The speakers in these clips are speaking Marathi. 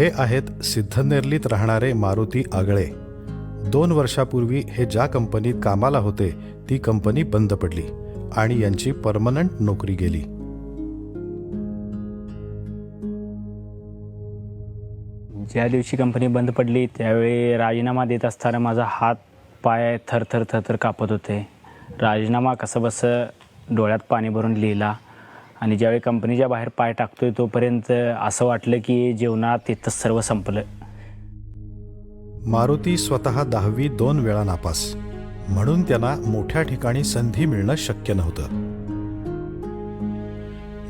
हे आहेत सिद्धनेरलीत राहणारे मारुती आगळे. दोन वर्षापूर्वी हे ज्या कंपनीत कामाला होते ती कंपनी बंद पडली आणि यांची परमनंट नोकरी गेली. ज्या दिवशी कंपनी बंद पडली त्यावेळी राजीनामा देत असताना माझा हात पाय थरथर थरथर कापत होते. राजीनामा कसं बसं डोळ्यात पाणी भरून लिहिला. आणि ज्यावेळी कंपनीच्या बाहेर पाय टाकतोय तोपर्यंत असं वाटलं की जीवनात तिथं सर्व संपलं. मारुती स्वतः दहावी दोन वेळा नापास. म्हणून त्यांना मोठ्या ठिकाणी संधी मिळणं शक्य नव्हतं.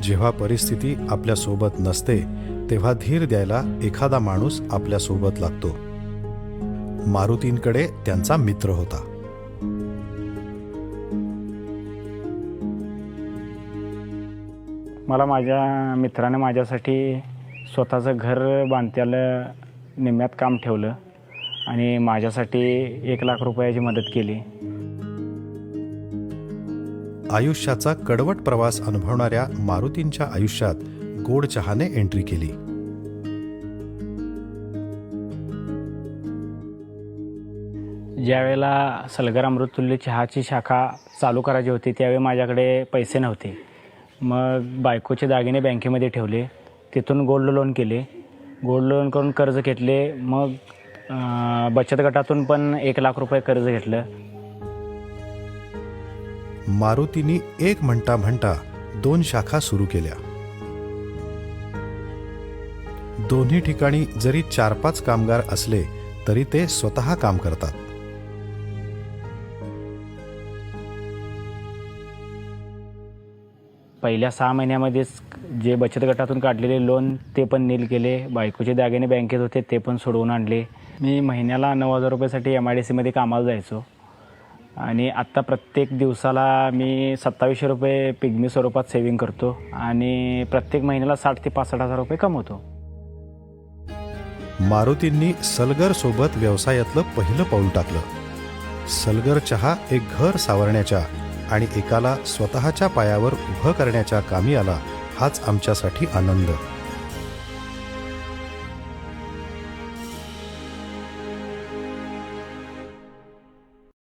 जेव्हा परिस्थिती आपल्यासोबत नसते तेव्हा धीर द्यायला एखादा माणूस आपल्यासोबत लागतो. मारुतींकडे त्यांचा मित्र होता. मला माझ्या मित्राने माझ्यासाठी स्वतःचं घर बांधत्याला निम्म्यात काम ठेवलं आणि माझ्यासाठी एक लाख रुपयाची मदत केली. आयुष्याचा कडवट प्रवास अनुभवणाऱ्या मारुतींच्या आयुष्यात गोड चहाने एंट्री केली. ज्यावेळेला सलगर अमृततुल्य चहाची शाखा चालू करायची होती त्यावेळी माझ्याकडे पैसे नव्हते. मग बायकोचे दागिने बँकेमध्ये ठेवले. तिथून गोल्ड लोन केले. गोल्ड लोन करून कर्ज घेतले. मग बचत गटातून पण एक लाख रुपये कर्ज घेतलं. मारुतीने एक म्हणता म्हणता दोन शाखा सुरू केल्या. दोन्ही ठिकाणी जरी चार पाच कामगार असले तरी ते स्वतः काम करतात. पहिल्या सहा महिन्यामध्येच जे बचत गटातून काढलेले लोन ते पण नील केले. बायकोचे दागिने बँकेत होते ते पण सोडवून आणले. मी महिन्याला नऊ हजार रुपयासाठी एम आय डी सीमध्ये कामाला जायचो. आणि आत्ता प्रत्येक दिवसाला मी सत्तावीसशे रुपये पिग्मी स्वरूपात सेविंग करतो आणि प्रत्येक महिन्याला साठ ते पासष्ट हजार रुपये कमवतो. मारुतींनी सलगर सोबत व्यवसायातलं पहिलं पाऊल टाकलं. सलगर चहा एक घर सावरण्याच्या आणि एकाला स्वतःच्या पायावर उभं करण्याच्या कामी आला हाच आमच्यासाठी आनंद.